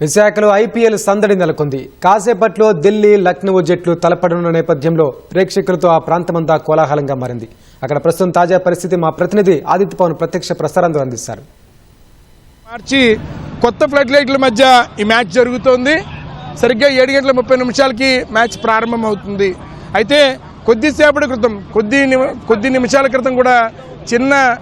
విశాఖలో ఐపీఎల్ సందడి నెలకొంది. కాసేపట్లో ఢిల్లీ లక్నో జట్లు తలపడనున్న నేపథ్యంలో ప్రేక్షకులతో ఆ ప్రాంతమంతా కోలాహలంగా మారింది. అక్కడ ప్రస్తుతం తాజా పరిస్థితి మా ప్రతినిధి ఆదిత్య పవన్ ప్రత్యక్ష ప్రసారంతో అందిస్తారు. మార్చి కొత్త ఫ్లడ్ లైట్ల మధ్య ఈ మ్యాచ్ జరుగుతోంది. సరిగ్గా ఏడు గంటల ముప్పై నిమిషాలకి మ్యాచ్ ప్రారంభమవుతుంది. అయితే కొద్దిసేపటి క్రితం కొద్ది నిమి- కొద్ది నిమిషాల క్రితం కూడా చిన్న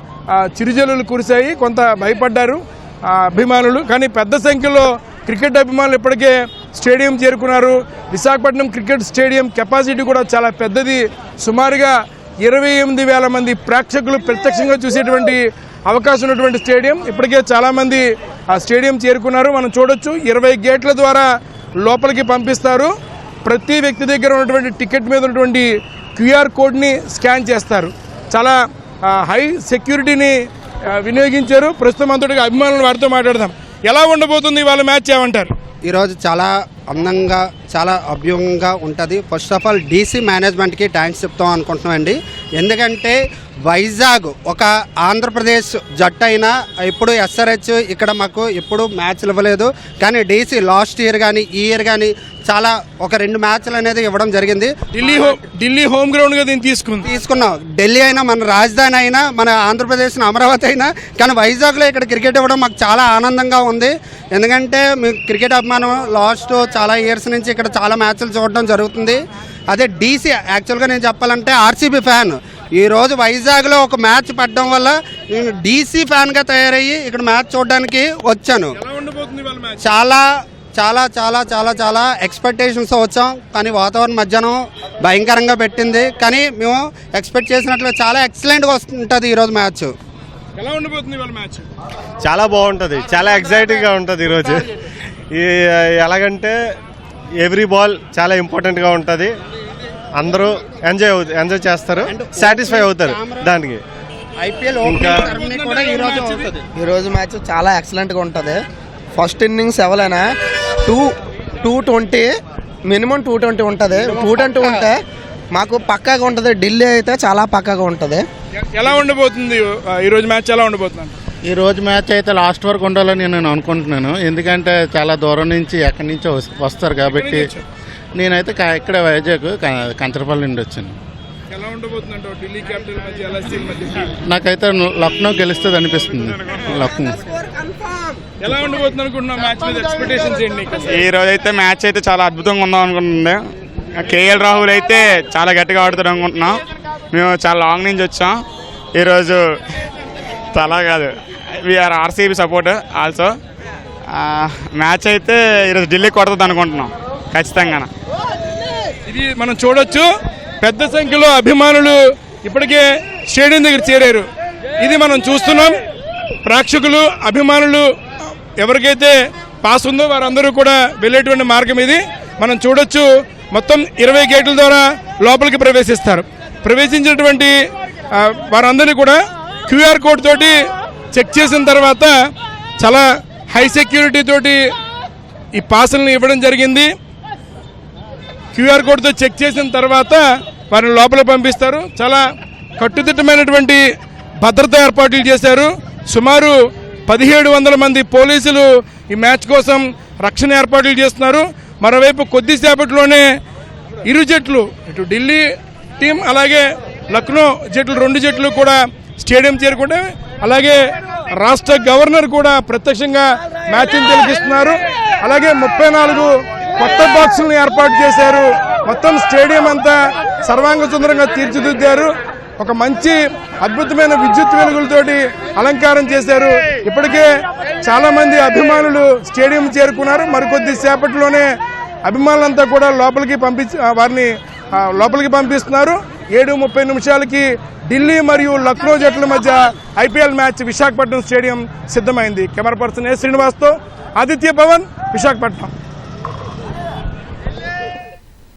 చిరుజల్లులు కురిశాయి. కొంత భయపడ్డారు అభిమానులు. కానీ పెద్ద సంఖ్యలో క్రికెట్ అభిమానులు ఇప్పటికే స్టేడియం చేరుకున్నారు. విశాఖపట్నం క్రికెట్ స్టేడియం కెపాసిటీ కూడా చాలా పెద్దది. సుమారుగా ఇరవై ఎనిమిది వేల మంది ప్రేక్షకులు ప్రత్యక్షంగా చూసేటువంటి అవకాశం ఉన్నటువంటి స్టేడియం. ఇప్పటికే చాలామంది ఆ స్టేడియం చేరుకున్నారు. మనం చూడొచ్చు ఇరవై గేట్ల ద్వారా లోపలికి పంపిస్తారు. ప్రతి వ్యక్తి దగ్గర ఉన్నటువంటి టికెట్ మీద ఉన్నటువంటి క్యూఆర్ కోడ్ని స్కాన్ చేస్తారు. చాలా హై సెక్యూరిటీని వినియోగించారు. ప్రస్తుతం అంతటిగా అభిమానులు వారితో మాట్లాడదాం. ఎలా ఉండబోతుంది వాళ్ళు మ్యాచ్ ఏమంటారు? ఈరోజు చాలా అందంగా చాలా అభ్యూహంగా ఉంటుంది. ఫస్ట్ ఆఫ్ ఆల్ డీసీ మేనేజ్మెంట్కి థ్యాంక్స్ చెప్తాం అనుకుంటున్నాం అండి ఎందుకంటే వైజాగ్ ఒక ఆంధ్రప్రదేశ్ జట్టు అయినా ఇప్పుడు ఎస్ఆర్హెచ్ ఇక్కడ మాకు ఎప్పుడు మ్యాచ్లు ఇవ్వలేదు. కానీ డీసీ లాస్ట్ ఇయర్ కానీ ఈ ఇయర్ కానీ చాలా ఒక రెండు మ్యాచ్లు అనేది ఇవ్వడం జరిగింది. ఢిల్లీ ఢిల్లీ హోమ్ గ్రౌండ్గా దీన్ని తీసుకుంది. తీసుకున్నాం. ఢిల్లీ అయినా మన రాజధాని అయినా మన ఆంధ్రప్రదేశ్ అమరావతి అయినా కానీ వైజాగ్లో ఇక్కడ క్రికెట్ ఇవ్వడం మాకు చాలా ఆనందంగా ఉంది. ఎందుకంటే మీ క్రికెట్ అభిమానం లాస్ట్ చాలా ఇయర్స్ నుంచి ఇక్కడ చాలా మ్యాచ్లు చూడడం జరుగుతుంది. అదే డీసీ యాక్చువల్గా నేను చెప్పాలంటే ఆర్సీబీ ఫ్యాన్ ఈ రోజు వైజాగ్లో ఒక మ్యాచ్ పడడం వల్ల నేను డీసీ ఫ్యాన్గా తయారయ్యి ఇక్కడ మ్యాచ్ చూడడానికి వచ్చాను. ఎలా ఉండబోతుంది వాళ్ళ మ్యాచ్? చాలా చాలా చాలా చాలా చాలా ఎక్స్పెక్టేషన్స్ వచ్చాం. కానీ వాతావరణం మధ్యాహ్నం భయంకరంగా పెట్టింది. కానీ మేము ఎక్స్పెక్ట్ చేసినట్లు చాలా ఎక్సలెంట్గా వస్తుంటుంది ఈరోజు మ్యాచ్. ఎలా ఉండబోతుంది మ్యాచ్? చాలా బాగుంటుంది. చాలా ఎగ్జైటింగ్గా ఉంటుంది ఈరోజు ఈ ఎలాగంటే ఎవ్రీ బాల్ చాలా ఇంపార్టెంట్గా ఉంటుంది. అందరూ ఎంజాయ్ అవుతారు ఎంజాయ్ చేస్తారు. సాటిస్ఫై అవుతారు దానికి. ఐపీఎల్ ఈరోజు ఈరోజు మ్యాచ్ చాలా ఎక్సలెంట్గా ఉంటుంది. ఫస్ట్ ఇన్నింగ్స్ ఎవరైనా two two twenty minimum two twenty ఉంటుంది. టూ ట్వంటీ ఉంటే మాకు పక్కాగా ఉంటుంది. ఢిల్లీ అయితే చాలా పక్కాగా ఉంటుంది. ఎలా ఉండబోతుంది ఆ, ఈ రోజు మ్యాచ్ ఎలా ఉండబోతుంది? ఈ రోజు మ్యాచ్ అయితే లాస్ట్ వరకు ఉండాలని నేను అనుకుంటున్నాను. ఎందుకంటే చాలా దూరం నుంచి ఎక్కడి నుంచో వస్- వస్తారు కాబట్టి నేనైతే కా- ఇక్కడ వైజాగ్ కంచరపల్లి నుండి వచ్చాను. ఎలా ఉండబోతుంది అంటే ఢిల్లీ క్యాపిటల్ మధ్య ఎల్ఎస్సీ మధ్య? నాకైతే లక్నో గెలుస్తుంది అనిపిస్తుంది. లక్నో. ఎలా ఉండబోతుంది అనుకుంటున్నాం మ్యాచ్ మీద? ఎక్స్పెక్టేషన్స్ ఏంటి నీకు? అసలు? ఈ రోజు అయితే మ్యాచ్ అయితే చాలా అద్భుతంగా ఉందాం అనుకుంటుంది కేఎల్ రాహుల్ అయితే చాలా గట్టిగా ఆడుతాడు అనుకుంటున్నాం. మేము చాలా లాంగ్ నుంచి వచ్చాం. ఈరోజు అలా కాదు. We are RCB support also match అయితే ఈరోజు ఢిల్లీ కొడుతుంది అనుకుంటున్నాం. ఖచ్చితంగా ఇది మనం చూడొచ్చు. పెద్ద సంఖ్యలో అభిమానులు ఇప్పటికే స్టేడియం దగ్గర చేరారు. ఇది మనం చూస్తున్నాం. ప్రేక్షకులు అభిమానులు ఎవరికైతే పాస్ ఉందో వారందరూ కూడా వెళ్ళేటువంటి మార్గం ఇది. మనం చూడొచ్చు. మొత్తం ఇరవై గేట్ల ద్వారా లోపలికి ప్రవేశిస్తారు. ప్రవేశించినటువంటి వారందరినీ కూడా క్యూఆర్ కోడ్ తోటి చెక్ చేసిన తర్వాత చాలా హై సెక్యూరిటీ తోటి ఈ పాసులను ఇవ్వడం జరిగింది. క్యూఆర్ కోడ్తో చెక్ చేసిన తర్వాత వారిని లోపల పంపిస్తారు. చాలా కట్టుదిట్టమైనటువంటి భద్రతా ఏర్పాట్లు చేశారు. సుమారు పదిహేడు వందల మంది పోలీసులు ఈ మ్యాచ్ కోసం రక్షణ ఏర్పాట్లు చేస్తున్నారు. మరోవైపు కొద్దిసేపట్లోనే ఇరు జట్లు ఇటు ఢిల్లీ టీం అలాగే లక్నో జట్లు రెండు జట్లు కూడా స్టేడియం చేరుకుంటే అలాగే రాష్ట్ర గవర్నర్ కూడా ప్రత్యక్షంగా మ్యాచ్ని తిలకిస్తున్నారు. అలాగే ముప్పై నాలుగు కొత్త బాక్సులను ఏర్పాటు చేశారు. మొత్తం స్టేడియం అంతా సర్వాంగ సుందరంగా తీర్చిదిద్దారు. ఒక మంచి అద్భుతమైన విద్యుత్ వెలుగులతోటి అలంకారం చేశారు. ఇప్పటికే చాలా మంది అభిమానులు స్టేడియం చేరుకున్నారు. మరికొద్ది సేపట్లోనే అభిమానులంతా కూడా లోపలికి పంపించి వారిని లోపలికి పంపిస్తున్నారు. ఏడు ముప్పై నిమిషాలకి ఢిల్లీ మరియు లక్నో జట్ల మధ్య ఐపీఎల్ మ్యాచ్ విశాఖపట్నం స్టేడియం సిద్ధమైంది. కెమెరా పర్సన్ ఏ శ్రీనివాస్తో ఆదిత్య భవన్ విశాఖపట్నం.